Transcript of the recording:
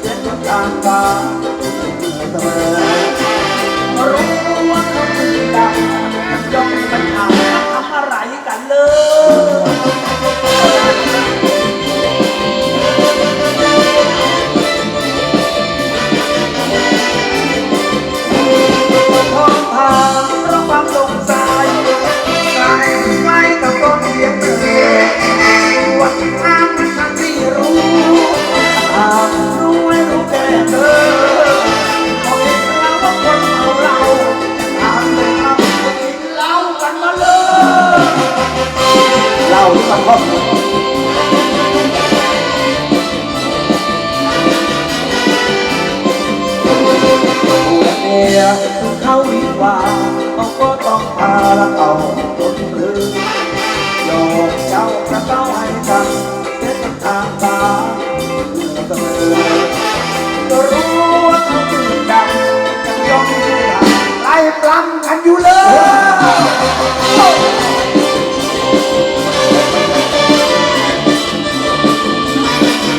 เสียงตางตาเสมอาที่มันครอบเมียเขาวิว่าเขาก็ต้องพาละเอา